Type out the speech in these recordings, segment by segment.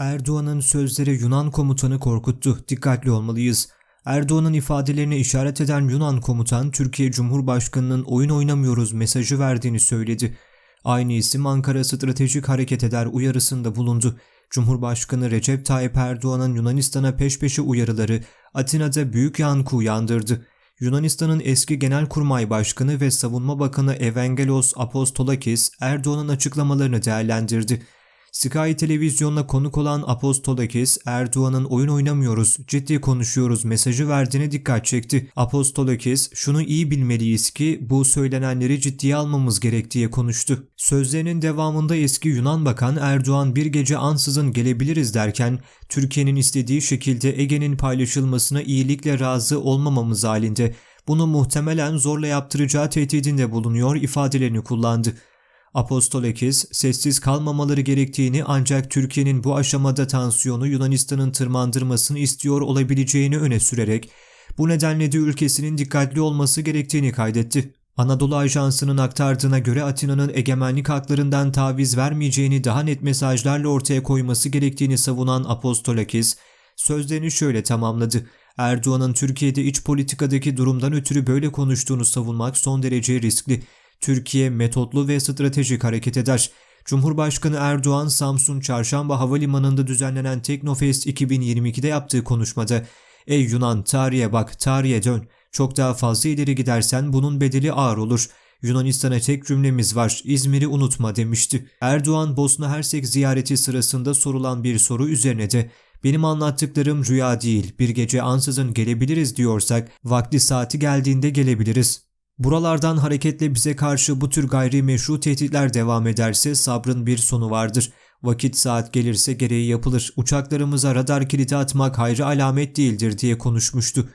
Erdoğan'ın sözleri Yunan komutanı korkuttu. Dikkatli olmalıyız. Erdoğan'ın ifadelerine işaret eden Yunan komutan Türkiye Cumhurbaşkanı'nın oyun oynamıyoruz mesajı verdiğini söyledi. Aynı isim Ankara stratejik hareket eder uyarısında bulundu. Cumhurbaşkanı Recep Tayyip Erdoğan'ın Yunanistan'a peş peşe uyarıları Atina'da büyük yankı uyandırdı. Yunanistan'ın eski Genelkurmay Başkanı ve Savunma Bakanı Evangelos Apostolakis Erdoğan'ın açıklamalarını değerlendirdi. Sky televizyonuna konuk olan Apostolakis, Erdoğan'ın oyun oynamıyoruz, ciddi konuşuyoruz mesajı verdiğine dikkat çekti. Apostolakis, şunu iyi bilmeliyiz ki bu söylenenleri ciddiye almamız gerek diye konuştu. Sözlerinin devamında eski Yunan Bakan Erdoğan bir gece ansızın gelebiliriz derken, Türkiye'nin istediği şekilde Ege'nin paylaşılmasına iyilikle razı olmamamız halinde, bunu muhtemelen zorla yaptıracağı tehdidinde bulunuyor ifadelerini kullandı. Apostolekis sessiz kalmamaları gerektiğini ancak Türkiye'nin bu aşamada tansiyonu Yunanistan'ın tırmandırmasını istiyor olabileceğini öne sürerek bu nedenle de ülkesinin dikkatli olması gerektiğini kaydetti. Anadolu Ajansı'nın aktardığına göre Atina'nın egemenlik haklarından taviz vermeyeceğini daha net mesajlarla ortaya koyması gerektiğini savunan Apostolakis, sözlerini şöyle tamamladı. Erdoğan'ın Türkiye'de iç politikadaki durumdan ötürü böyle konuştuğunu savunmak son derece riskli. Türkiye metotlu ve stratejik hareket eder. Cumhurbaşkanı Erdoğan Samsun Çarşamba Havalimanı'nda düzenlenen Teknofest 2022'de yaptığı konuşmada "Ey Yunan tarihe bak, tarihe dön. Çok daha fazla ileri gidersen bunun bedeli ağır olur. Yunanistan'a tek cümlemiz var. İzmir'i unutma." demişti. Erdoğan Bosna Hersek ziyareti sırasında sorulan bir soru üzerine de benim anlattıklarım rüya değil, bir gece ansızın gelebiliriz diyorsak, vakti saati geldiğinde gelebiliriz. Buralardan hareketle bize karşı bu tür gayrimeşru tehditler devam ederse sabrın bir sonu vardır. Vakit saat gelirse gereği yapılır. Uçaklarımıza radar kilidi atmak hayrı alamet değildir diye konuşmuştu.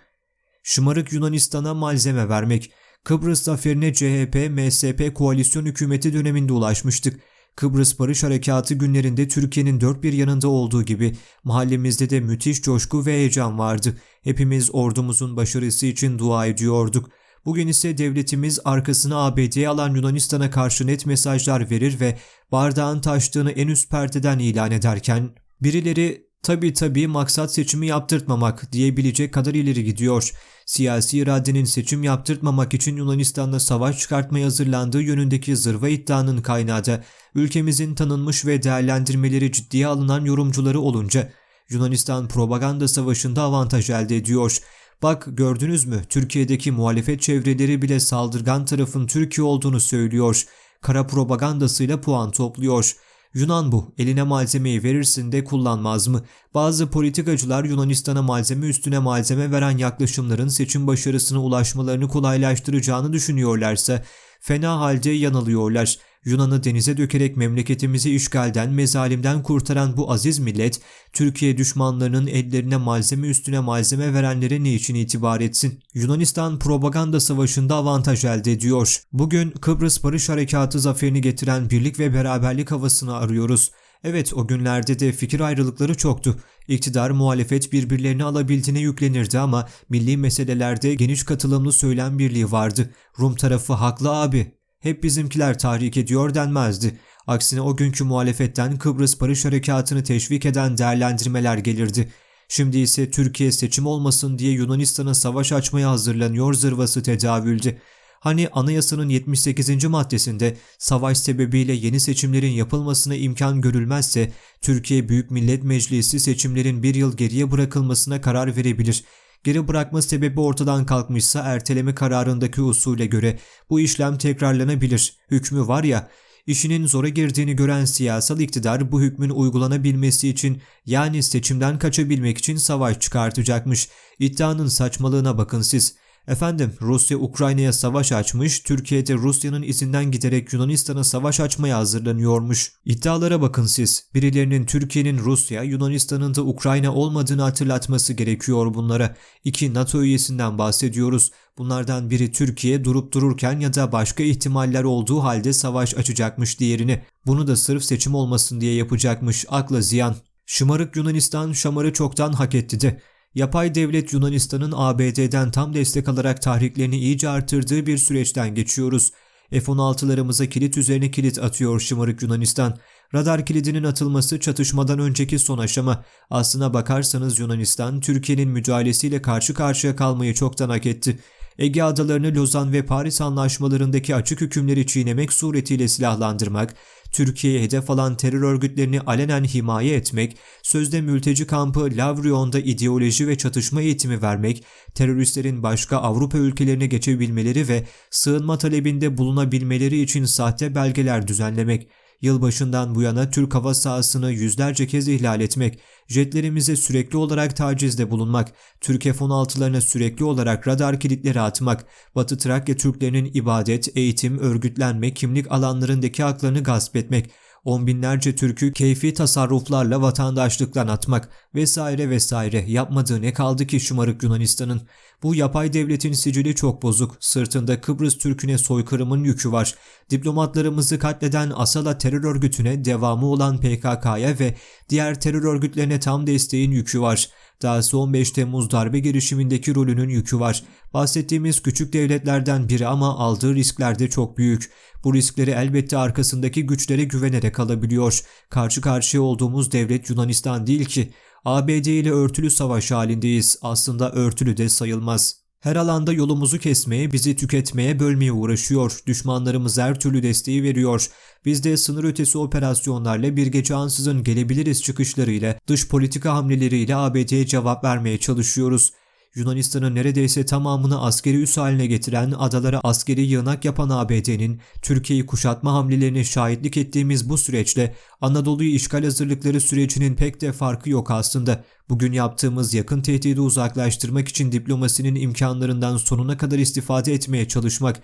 Şımarık Yunanistan'a malzeme vermek. Kıbrıs zaferine CHP, MSP koalisyon hükümeti döneminde ulaşmıştık. Kıbrıs Barış Harekatı günlerinde Türkiye'nin dört bir yanında olduğu gibi mahallemizde de müthiş coşku ve heyecan vardı. Hepimiz ordumuzun başarısı için dua ediyorduk. Bugün ise devletimiz arkasını ABD'ye alan Yunanistan'a karşı net mesajlar verir ve bardağın taştığını en üst perdeden ilan ederken birileri tabi tabi maksat seçimi yaptırtmamak diyebilecek kadar ileri gidiyor. Siyasi iradenin seçim yaptırtmamak için Yunanistan'la savaş çıkartmaya hazırlandığı yönündeki zırva iddianın kaynağı da ülkemizin tanınmış ve değerlendirmeleri ciddiye alınan yorumcuları olunca Yunanistan propaganda savaşında avantaj elde ediyor. Bak gördünüz mü Türkiye'deki muhalefet çevreleri bile saldırgan tarafın Türkiye olduğunu söylüyor. Kara propagandasıyla puan topluyor. Yunan bu. Eline malzemeyi verirsin de kullanmaz mı? Bazı politikacılar Yunanistan'a malzeme üstüne malzeme veren yaklaşımların seçim başarısına ulaşmalarını kolaylaştıracağını düşünüyorlarsa fena halde yanılıyorlar. Yunan'ı denize dökerek memleketimizi işgalden, mezalimden kurtaran bu aziz millet, Türkiye düşmanlarının ellerine malzeme üstüne malzeme verenlere ne için itibar etsin? Yunanistan propaganda savaşında avantaj elde ediyor. Bugün Kıbrıs Barış Harekatı zaferini getiren birlik ve beraberlik havasını arıyoruz. Evet o günlerde de fikir ayrılıkları çoktu. İktidar muhalefet birbirlerini alabildiğine yüklenirdi ama milli meselelerde geniş katılımlı söylem birliği vardı. Rum tarafı haklı abi hep bizimkiler tahrik ediyor denmezdi. Aksine o günkü muhalefetten Kıbrıs Barış Harekatı'nı teşvik eden değerlendirmeler gelirdi. Şimdi ise Türkiye seçim olmasın diye Yunanistan'a savaş açmaya hazırlanıyor zırvası tedavüldü. Hani anayasanın 78. maddesinde savaş sebebiyle yeni seçimlerin yapılmasına imkan görülmezse Türkiye Büyük Millet Meclisi seçimlerin bir yıl geriye bırakılmasına karar verebilir. Geri bırakma sebebi ortadan kalkmışsa erteleme kararındaki usule göre bu işlem tekrarlanabilir. Hükmü var ya, işinin zora girdiğini gören siyasal iktidar bu hükmün uygulanabilmesi için yani seçimden kaçabilmek için savaş çıkartacakmış. İddianın saçmalığına bakın siz. Efendim Rusya Ukrayna'ya savaş açmış, Türkiye'de Rusya'nın izinden giderek Yunanistan'a savaş açmaya hazırlanıyormuş. İddialara bakın siz. Birilerinin Türkiye'nin Rusya, Yunanistan'ın da Ukrayna olmadığını hatırlatması gerekiyor bunlara. İki NATO üyesinden bahsediyoruz. Bunlardan biri Türkiye durup dururken ya da başka ihtimaller olduğu halde savaş açacakmış diğerini. Bunu da sırf seçim olmasın diye yapacakmış. Akla ziyan. Şımarık Yunanistan şamarı çoktan hak etti de. Yapay devlet Yunanistan'ın ABD'den tam destek alarak tahriklerini iyice artırdığı bir süreçten geçiyoruz. F-16'larımıza kilit üzerine kilit atıyor şımarık Yunanistan. Radar kilidinin atılması çatışmadan önceki son aşama. Aslına bakarsanız Yunanistan, Türkiye'nin müdahalesiyle karşı karşıya kalmayı çoktan hak etti. Ege adalarını Lozan ve Paris anlaşmalarındaki açık hükümleri çiğnemek suretiyle silahlandırmak, Türkiye'ye hedef alan terör örgütlerini alenen himaye etmek, sözde mülteci kampı Lavrion'da ideoloji ve çatışma eğitimi vermek, teröristlerin başka Avrupa ülkelerine geçebilmeleri ve sığınma talebinde bulunabilmeleri için sahte belgeler düzenlemek, Yılbaşından bu yana Türk hava sahasını yüzlerce kez ihlal etmek, jetlerimize sürekli olarak tacizde bulunmak, Türk F-16'larına sürekli olarak radar kilitleri atmak, Batı Trakya Türklerinin ibadet, eğitim, örgütlenme, kimlik alanlarındaki haklarını gasp etmek, on binlerce Türk'ü keyfi tasarruflarla vatandaşlıktan atmak vesaire vesaire yapmadığı ne kaldı ki şımarık Yunanistan'ın. Bu yapay devletin sicili çok bozuk. Sırtında Kıbrıs Türk'üne soykırımın yükü var. Diplomatlarımızı katleden Asala terör örgütüne devamı olan PKK'ya ve diğer terör örgütlerine tam desteğin yükü var. Dahası 15 Temmuz darbe girişimindeki rolünün yükü var. Bahsettiğimiz küçük devletlerden biri ama aldığı riskler de çok büyük. Bu riskleri elbette arkasındaki güçlere güvenerek alabiliyor. Karşı karşıya olduğumuz devlet Yunanistan değil ki. ABD ile örtülü savaş halindeyiz. Aslında örtülü de sayılmaz. Her alanda yolumuzu kesmeye, bizi tüketmeye, bölmeye uğraşıyor. Düşmanlarımız her türlü desteği veriyor. Biz de sınır ötesi operasyonlarla bir gece ansızın gelebiliriz çıkışlarıyla, dış politika hamleleriyle ABD'ye cevap vermeye çalışıyoruz. Yunanistan'ın neredeyse tamamını askeri üs haline getiren, adalara askeri yığınak yapan ABD'nin Türkiye'yi kuşatma hamlelerine şahitlik ettiğimiz bu süreçle Anadolu'yu işgal hazırlıkları sürecinin pek de farkı yok aslında. Bugün yaptığımız yakın tehdidi uzaklaştırmak için diplomasinin imkanlarından sonuna kadar istifade etmeye çalışmak,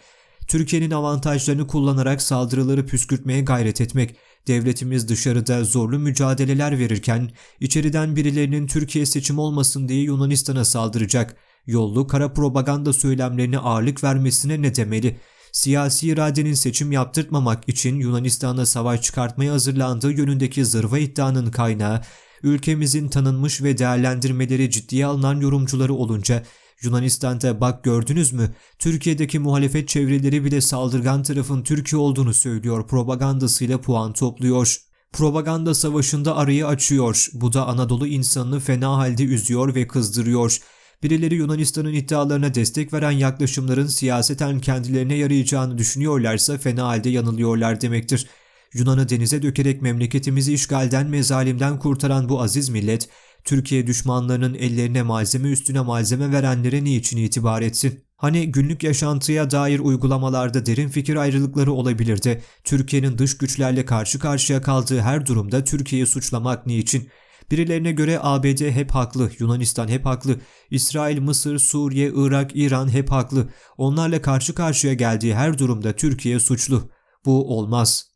Türkiye'nin avantajlarını kullanarak saldırıları püskürtmeye gayret etmek, devletimiz dışarıda zorlu mücadeleler verirken içeriden birilerinin Türkiye seçim olmasın diye Yunanistan'a saldıracak, yollu kara propaganda söylemlerine ağırlık vermesine ne demeli? Siyasi iradenin seçim yaptırtmamak için Yunanistan'a savaş çıkartmaya hazırlandığı yönündeki zırva iddianın kaynağı, ülkemizin tanınmış ve değerlendirmeleri ciddiye alınan yorumcuları olunca Yunanistan'da bak gördünüz mü Türkiye'deki muhalefet çevreleri bile saldırgan tarafın Türkiye olduğunu söylüyor propagandasıyla puan topluyor. Propaganda savaşında arayı açıyor. Bu da Anadolu insanını fena halde üzüyor ve kızdırıyor. Birileri Yunanistan'ın iddialarına destek veren yaklaşımların siyaseten kendilerine yarayacağını düşünüyorlarsa fena halde yanılıyorlar demektir. Yunan'ı denize dökerek memleketimizi işgalden mezalimden kurtaran bu aziz millet, Türkiye düşmanlarının ellerine malzeme üstüne malzeme verenlere niçin itibar etsin? Hani günlük yaşantıya dair uygulamalarda derin fikir ayrılıkları olabilirdi. Türkiye'nin dış güçlerle karşı karşıya kaldığı her durumda Türkiye'yi suçlamak niçin? Birilerine göre ABD hep haklı, Yunanistan hep haklı, İsrail, Mısır, Suriye, Irak, İran hep haklı. Onlarla karşı karşıya geldiği her durumda Türkiye suçlu. Bu olmaz.